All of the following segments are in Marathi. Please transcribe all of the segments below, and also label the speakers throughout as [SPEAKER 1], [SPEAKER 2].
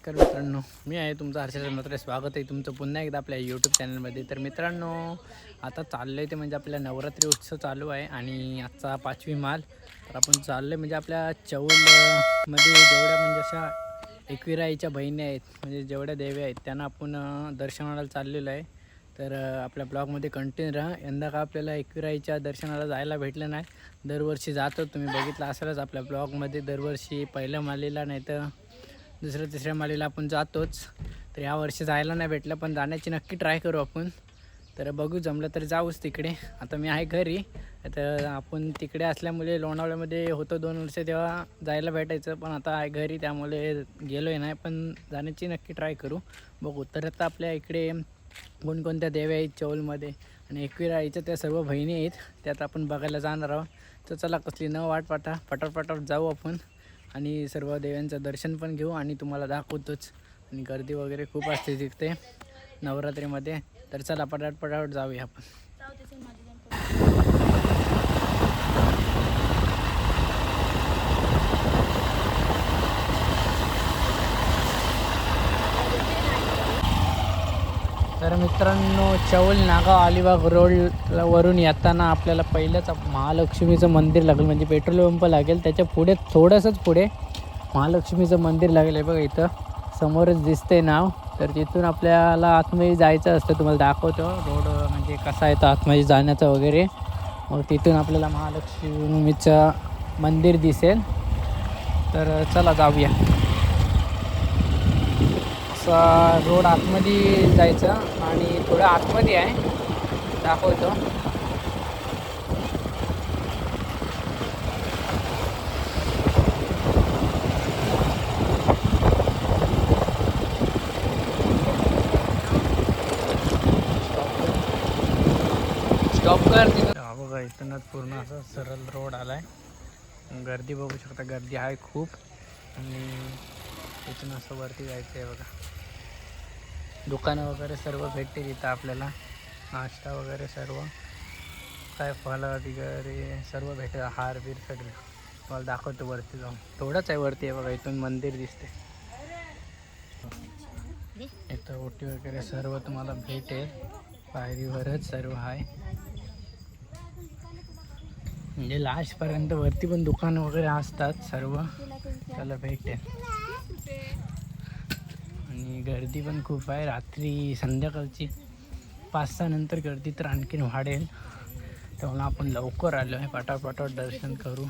[SPEAKER 1] नमस्कार मित्रांनो मी आहे तुमचं हर्षद मात्र स्वागत आहे तुमचं पुन्हा एकदा आपल्या यूट्यूब चॅनलमध्ये तर मित्रांनो आता चाललं आहे ते म्हणजे आपल्या नवरात्री उत्सव चालू आहे आणि आजचा पाचवी माल. तर आपण चाललो आहे म्हणजे आपल्या चौलमध्ये जेवढ्या म्हणजे अशा एकविराईच्या बहिणी आहेत म्हणजे जेवढ्या देवी आहेत त्यांना आपण दर्शनाला चाललेलो आहे. तर आपल्या ब्लॉगमध्ये कंटिन्यू राहा. यंदा का आपल्याला एकविराईच्या दर्शनाला जायला भेटलं नाही दरवर्षी जातो. तुम्ही बघितलं असेलच आपल्या ब्लॉगमध्ये दरवर्षी पहिल्या मालेला नाही तर दुसऱ्या तिसऱ्या मालेला आपण जातोच. तर यावर्षी जायला नाही भेटलं पण जाण्याची नक्की ट्राय करू आपण. तर बघू जमलं तर जाऊच तिकडे. आता मी आहे घरी. तर आपण तिकडे असल्यामुळे लोणावळ्यामध्ये होतो दोन वर्ष तेव्हा जायला भेटायचं पण आता आहे घरी त्यामुळे गेलो आहे नाही पण जाण्याची नक्की ट्राय करू. बघू तर आता आपल्या इकडे कोणकोणत्या देव्या आहेत चौलमध्ये आणि एकविराईच्या त्या सर्व बहिणी आहेत त्यात आपण बघायला जाणार आहोत. तर चला कसली न वाट पाटा पटापट जाऊ आपण. आणि सर्व देव्यांचं दर्शन पण घेऊ आणि तुम्हाला दाखवतोच. आणि गर्दी वगैरे खूप असते तिथे नवरात्रीमध्ये. तर चला पटाट पटाट जाऊया आपण. तर मित्रांनो चौल नागाव अलिबाग रोडला वरून येताना आपल्याला पहिलंच महालक्ष्मीचं मंदिर लागेल. म्हणजे पेट्रोल पंप लागेल त्याच्या पुढे थोडंसंच पुढे महालक्ष्मीचं मंदिर लागेल. आहे बघा इथं समोरच दिसते नाव. तर तिथून आपल्याला आतमध्ये जायचं असतं तुम्हाला दाखवतो. रोड म्हणजे कसा आहे तो आतमध्ये जाण्याचा वगैरे. मग तिथून आपल्याला महालक्ष्मीचं मंदिर दिसेल. तर चला जाऊया. असा रोड आतमध्ये जायचं आणि थोडं आतमध्ये आहे. दाखवतो. स्टॉप कर हा बघा इथूनच पूर्ण असा सरळ रोड आलाय. गर्दी बघू शकता गर्दी आहे खूप. आणि इथून असं वरती जायचं आहे बघा. दुकानं वगैरे सर्व भेटते तिथं आपल्याला. नाश्ता वगैरे सर्व. काय फळं वगैरे सर्व भेटेल. हार बीर सगळे. तुम्हाला दाखवतो वरती जाऊन. थोडंच आहे वरती. आहे बघा इथून मंदिर दिसते. इथं ओटी वगैरे सर्व तुम्हाला भेटेल. पायरीवरच सर्व आहे. म्हणजे लास्टपर्यंत वरती पण दुकानं वगैरे असतात सर्व. त्याला भेटेल. आणि गर्दी पण खूप आहे. रात्री संध्याकाळची पाच सहा नंतर गर्दी तर आणखीन वाढेल. तेव्हा आपण लवकर आलो आहे. पाटापाटावर दर्शन करू.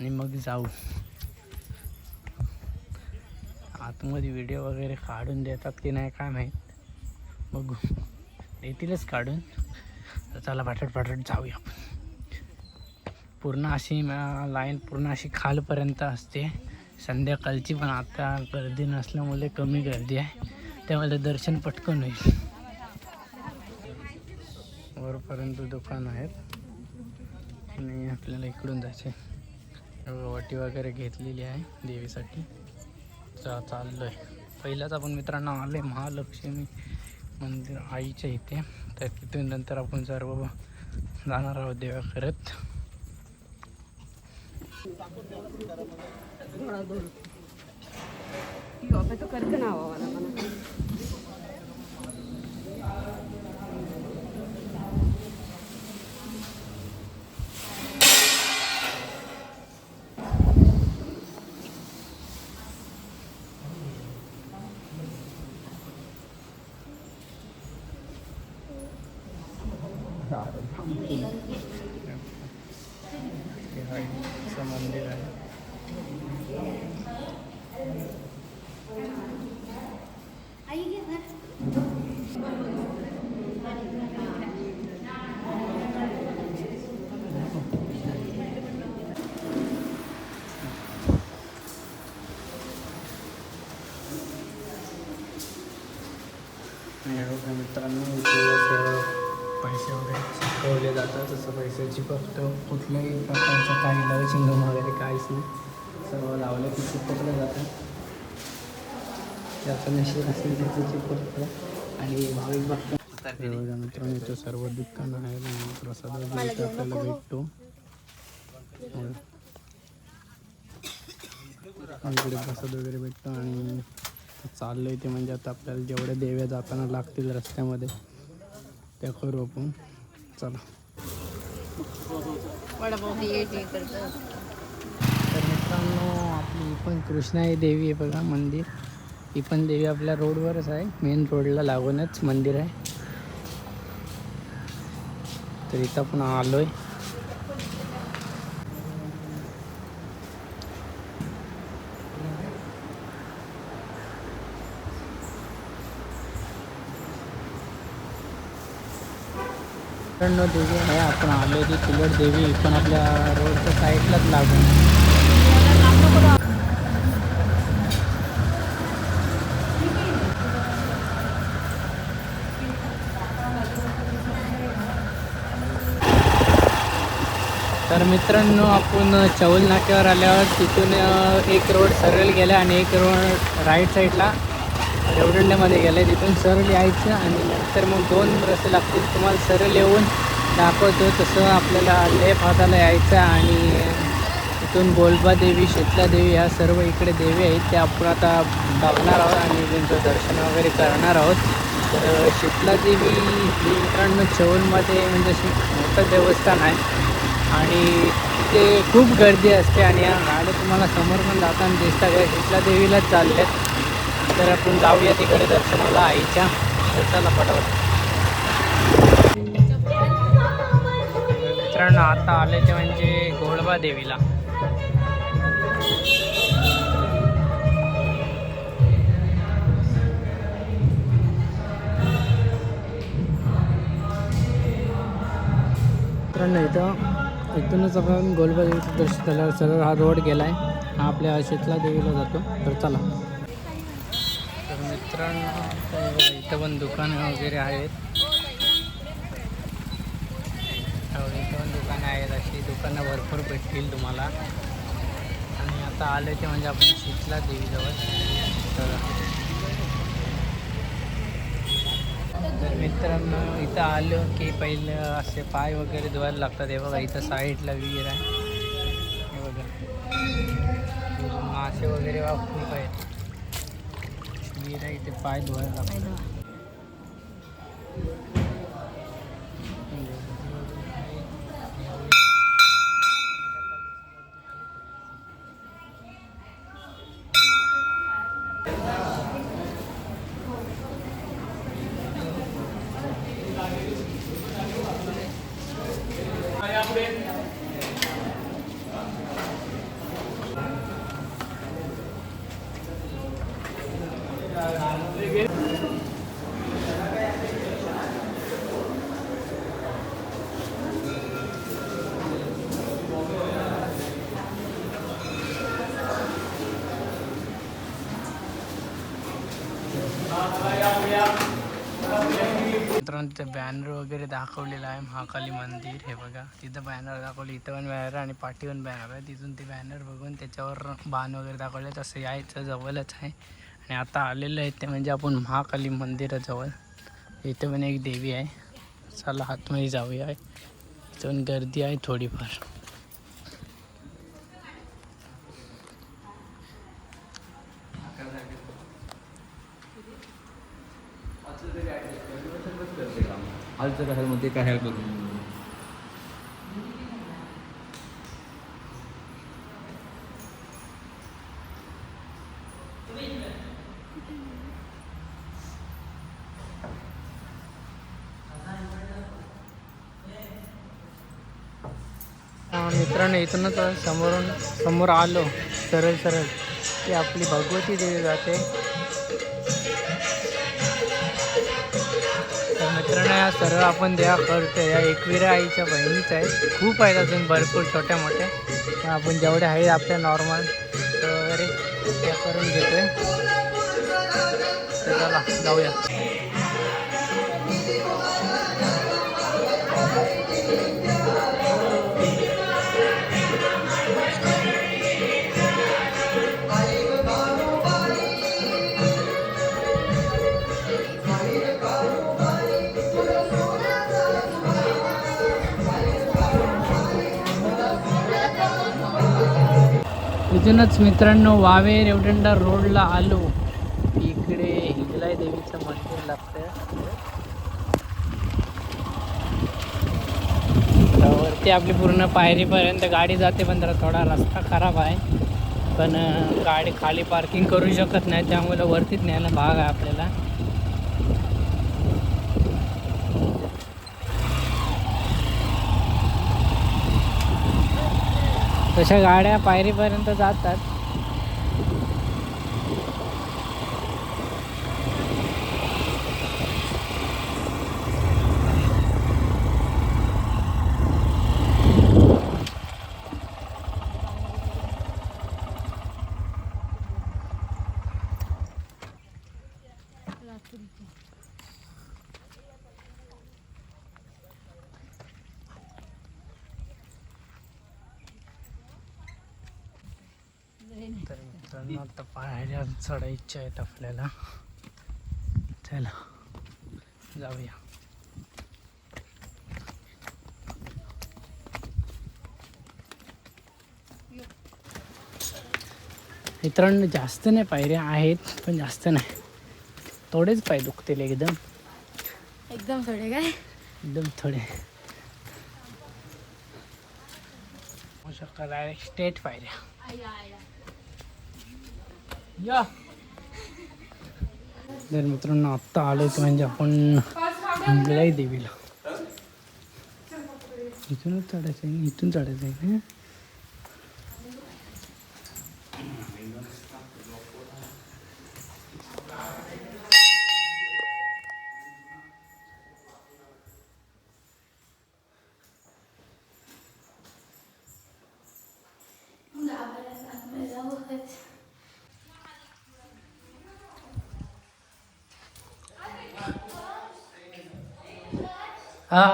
[SPEAKER 1] आणि मग जाऊ. आतमध्ये व्हिडिओ वगैरे काढून देतात की नाही काय माहीत. बघू. देतीलच काढून. तर चला पाठट पाठट जाऊया आपण. पूर्ण अशी लाईन पूर्ण अशी खालपर्यंत असते. संध्याकाळची पण आता गर्दी नसल्यामुळे कमी गर्दी आहे. त्यामुळे दर्शन पटकन होईल. वरपर्यंत दुकान आहेत. आणि आपल्याला इकडून जायचे वाटी वगैरे घेतलेली आहे देवीसाठी. चा चाललो आहे पहिलाच आपण मित्रांनो आहे महालक्ष्मी मंदिर आईच्या इथे. तर तिथून नंतर आपण सर्व जाणार आहोत देवा करत
[SPEAKER 2] तो करतो ना मला मला
[SPEAKER 1] हे आईचं मंदिर आहे आणि हे बघा मित्रांनो पैसे वगैरे चिकवले जातात जसं पैसे चिपकतो कुठल्याही प्रकारचं काही लवचिंगम वगैरे काहीच नाही. सर्व लावलं की चिपकलं जातं ज्याचं नशीब असेल त्याचं चिपकतं आणि भाविक भक्त बघा मित्रांनो इथं सर्व दुकानं आणि प्रसाद वगैरे आपल्याला भेटतो. इकडे प्रसाद वगैरे भेटतो आणि चाललो ते म्हणजे आता आपल्याला जेवढ्या देव्या जाताना लागतील रस्त्यामध्ये. त्या करू आपण चला. तर मित्रांनो आपली ही पण कृष्णाई देवी आहे बघा मंदिर. ही पण देवी आपल्या रोडवरच आहे. मेन रोडला लागूनच मंदिर आहे. तर इथं आपण आहे मित्रांनो देवी आहे. आपण आलो ती तुलट देवी पण आपल्या रोडच्या साईडलाच लागून. तर मित्रांनो आपण चौल नाक्यावर आल्यावर तिथून एक रोड सरळ गेला आणि एक रोड राईट साईडला रेवडंड्यामध्ये गेलं तिथून सरळ यायचं आणि नंतर मग दोन रस्ते लागतील. तुम्हाला सरळ येऊन दाखवतो तसं आपल्याला लेफ हाताला यायचं आणि तिथून गोलबा देवी शीतला देवी ह्या सर्व इकडे देवी आहेत त्या आपण आता बघणार आहोत आणि त्यांचं दर्शन वगैरे करणार आहोत. तर शीतला देवी ही मित्रांनो चौलमध्ये म्हणजे अशी मोठं देवस्थान आहे आणि ते खूप गर्दी असते आणि या गाड्या तुम्हाला समोर पण जाताना दिसतात का शीतला देवीलाच आहेत तर आपण जाऊया तिकडे दर्शनाला आईच्या तर चला पटापट मित्रांनो आता आले ते म्हणजे गोळबा देवीला. मित्रांनो इथं इथूनच आपण गोलबा देवीचं दर्शन झाल्यावर सरळ हा रोड गेला आहे हा आपल्या शीतला देवीला जातो. तर चला. मित्रांनो इथं पण दुकानं वगैरे आहेत. हो, इथं पण दुकानं आहेत. अशी दुकानं भरपूर भेटतील तुम्हाला. आणि आता आले ते म्हणजे आपण शीतला देवीजवळ. तर मित्रांनो इथं आलो की पहिलं असे पाय वगैरे धुवायला लागतात. हे बघा इथं साईडला विहीर आहे. हे बघा. मासे वगैरे वा खूप आहेत. विहीर आहे इथे पाय धुवायला लागतात मित्रांनो तिथे बॅनर वगैरे दाखवलेला आहे महाकाली मंदिर. हे बघा तिथं बॅनर दाखवले. इथं पण बॅनर आणि पाठी पण बॅनर आहे. तिथून ते बॅनर बघून त्याच्यावर बाण वगैरे दाखवले. तसं यायचं जवळच आहे. आणि आता आलेलं आहे ते म्हणजे आपण महाकाली मंदिराजवळ. इथं पण एक देवी आहे. चला आतमध्ये जाऊया. इथं पण गर्दी आहे थोडीफार.
[SPEAKER 3] आलचं काय काय हेल्प करू
[SPEAKER 1] मित्रांनो इथूनच समोरून समोर आलो सरळ सरळ. ती आपली भगवती देवी जाते. मित्रांनो या सर्व आपण देवा करतो या एकविरा आईच्या बहिणीच आहेत खूप आहेत अजून भरपूर छोट्या मोठ्या आपण जेवढे आहेत आपल्या नॉर्मल वगैरे त्या करून घेतोय. चला जाऊया. इथूनच मित्रांनो वावे रेवडंडा रोडला आलो. इकडे हिंगलाय देवीचं मंदिर लागतं वरती आपली पूर्ण पायरीपर्यंत गाडी जाते पण जरा थोडा रस्ता खराब आहे. पण गाडी खाली पार्किंग करू शकत नाही त्यामुळे वरतीच न्यायला भाग आहे आपल्याला. तशा गाड्या पायरीपर्यंत जातात तर मित्रांनो आता पाहायला चढायच्या आहेत आपल्याला. चला जाऊया. मित्रांनो जास्त नाही पायऱ्या आहेत पण जास्त नाही. थोडेच पाय दुखतील एकदम.
[SPEAKER 2] एकदम थोडे काय?
[SPEAKER 1] एकदम थोडे. डायरेक्ट स्टेट पायऱ्या. या. तर मित्रांनो आत्ता आलोच म्हणजे आपण हिंगलाई देवीला. इथूनच चढायचं आहे इथून चढायचं आहे ना हा.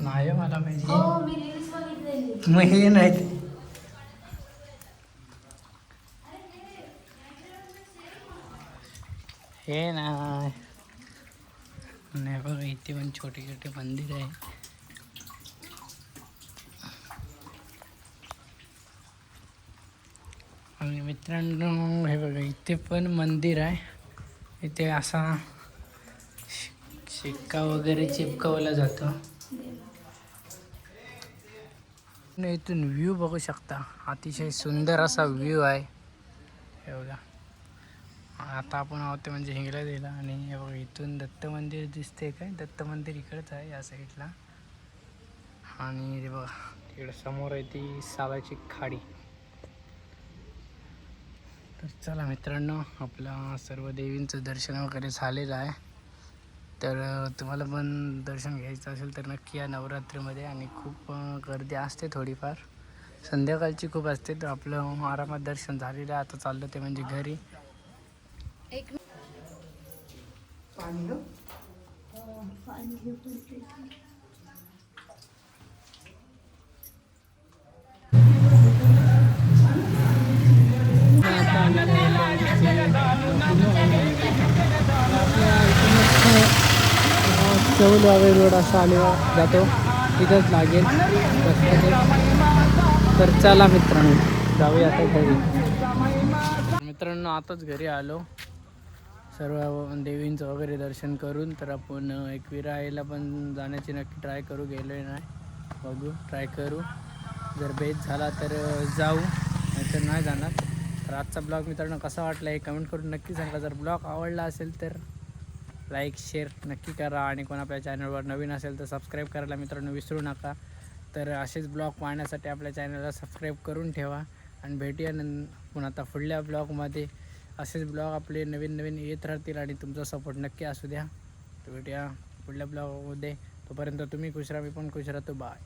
[SPEAKER 1] नाही हो, मला माहिती मग हे नाही. हे नाही. नाही बघा इथे पण छोटे छोटे मंदिर आहे. आणि मित्रांनो हे बघा इथे पण मंदिर आहे. इथे असा शि- शिक्का वगैरे चिपकवला जातो. इथून व्ह्यू बघू शकता. अतिशय सुंदर असा व्ह्यू आहे. हे बघा. आता आपण आहोत ते म्हणजे हिंगला दिला आणि हे बघा इथून दत्त मंदिर दिसते काय? दत्त मंदिर इकडंच आहे या साईडला आणि हे बघा इकडं समोर आहे ती सालाची खाडी. तर चला मित्रांनो आपलं सर्व देवींचं दर्शन वगैरे झालेलं आहे. तर तुम्हाला पण दर्शन घ्यायचं असेल तर नक्की या नवरात्रीमध्ये. आणि खूप गर्दी असते थोडीफार. संध्याकाळची खूप असते तर आपलं आरामात दर्शन झालेलं आहे. आता चाललं ते म्हणजे घरी.
[SPEAKER 2] एक
[SPEAKER 1] आता चौल वावे रोड असा आले जातो. तिथंच लागेल. तर चला मित्रांनो जाऊया आता घरी. मित्रांनो आताच घरी आलो. सर्व देवींचं वगैरे दर्शन करून तर आपण एकविराईला पण जाण्याची नक्की ट्राय करू गेलो नाही. बघू ट्राय करू. जर बेस झाला तर जाऊ. नाहीतर नाही जाणार. तर आजचा ब्लॉग मित्रांनो कसा वाटला हे कमेंट करून नक्की सांगा. जर ब्लॉग आवडला असेल तर लाईक शेअर नक्की करा आणि कोण आपल्या चॅनलवर नवीन असेल तर सबस्क्राईब करायला मित्रांनो विसरू नका. तर असेच ब्लॉग पाहण्यासाठी आपल्या चॅनलला सबस्क्राईब करून ठेवा आणि भेटूया न पुन्हा आता पुढल्या ब्लॉगमध्ये असेच ब्लॉग आपले नवीन नवीन येत राहतील आणि तुमचा सपोर्ट नक्की असू द्या. तर भेटूया पुढल्या ब्लॉगमध्ये तोपर्यंत तुम्ही खुश राहा मी पण खुश राहतो. बाय